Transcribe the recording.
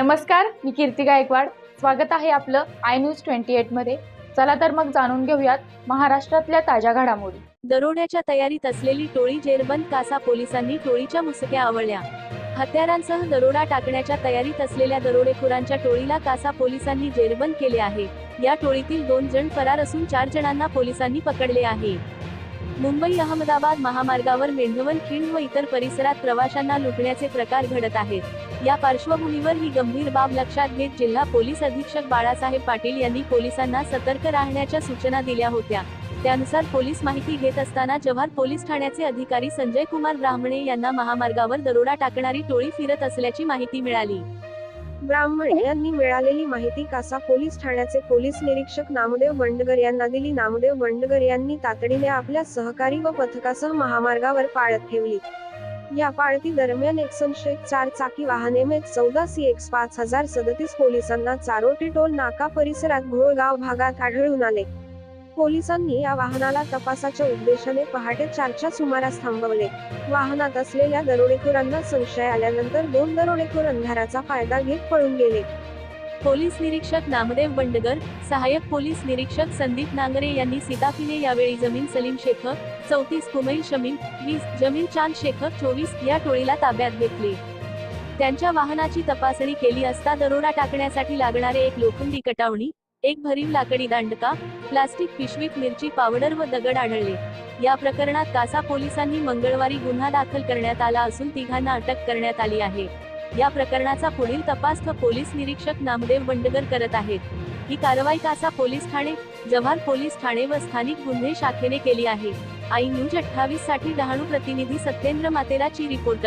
नमस्कार मी कीर्ती गायकवाड. स्वागत आहे आपलं आय न्यूज ट्वेंटी एटमध्ये. चला तर मग जाणून घेऊयात महाराष्ट्रातल्या ताज्या घडामोडी. दरोड्याच्या तयारीत असलेली टोळी जेरबंद कासा पोलिसांनी टोळीच्या मुसक्या आवळल्या. हत्यारांसह दरोडा टाकण्याच्या तयारीत असलेल्या दरोडेखोरांच्या टोळीला कासा पोलिसांनी जेरबंद केले आहे. या टोळीतील दोन जण फरार असून चार जणांना पोलिसांनी पकडले आहे. मुंबई अहमदाबाद महामार्गावर मेंढवण खिंड व इतर परिसरात प्रवाशांना लुटण्याचे प्रकार घडत आहेत. या पार्श्वभूमीवर ही गंभीर बाब लक्षात घेत जिल्हा पोलीस अधीक्षक बाळासाहेब पाटील यांनी पोलिसांना सतर्क राहण्याच्या सूचना दिल्या होत्या. त्यानुसार पोलीस माहिती घेत असताना जव्हार पोलीस ठाण्याचे अधिकारी संजय कुमार ब्राह्मणे यांना महामार्गावर दरोडा टाकणारी टोळी फिरत असल्याची माहिती मिळाली. ब्राह्मण यांनी मिळालेली माहिती कासा पोलीस ठाण्याचे पोलीस निरीक्षक नामदेव बंडगर यांना दिली. नामदेव बंडगर यांनी तातडीने आपल्या सहकारी व पथकासह महामार्गावर पाळत ठेवली. या पाळती दरम्यान एक चार चाकी वाहने मे चौदा सी एक्स पाच हजार सदतीस पोलिसांना चारोटी टोल नाका परिसरात घोळगाव भागात आढळून आले. पोलिसांनी या वाहनाला तपासाच्या उद्देशाने पहाटे चारच्या सुमारास थांबवले. वाहनात असलेल्या दरोडेखोरांना संशय आल्यानंतर दोन दरोडेखोर अंधाराचा फायदा घेत पळून गेले. पोलीस निरीक्षक नामदेव बंडगर सहाय्यक पोलीस निरीक्षक संदीप नांगरे यांनी सीताफिने यावेळी जमीन सलीम शेख चौतीस कुमैल शमीम वीस जमीन चांद शेख चोवीस या टोळीला ताब्यात घेतले. त्यांच्या वाहनाची तपासणी केली असता दरोडा टाकण्यासाठी लागणारे एक लोखंडी कटावणी एक भरीव लाकडी दांडका प्लास्टिक पिशवीत मिरची पावडर व दगड आढळले. या प्रकरणात कासा पोलिसांनी मंगळवारी गुन्हा दाखल करण्यात आला असून तिघांना अटक करण्यात आली आहे. या प्रकरणाचा पुढील तपास पोलीस निरीक्षक नामदेव बंडगर करत आहेत. ही कारवाई कासा पोलीस ठाणे जव्हार पोलीस ठाणे व स्थानिक गुन्हे शाखेने केली आहे. आई न्यूज अठ्ठावीससाठी डहाणू प्रतिनिधी सत्येंद्र मातेराची रिपोर्ट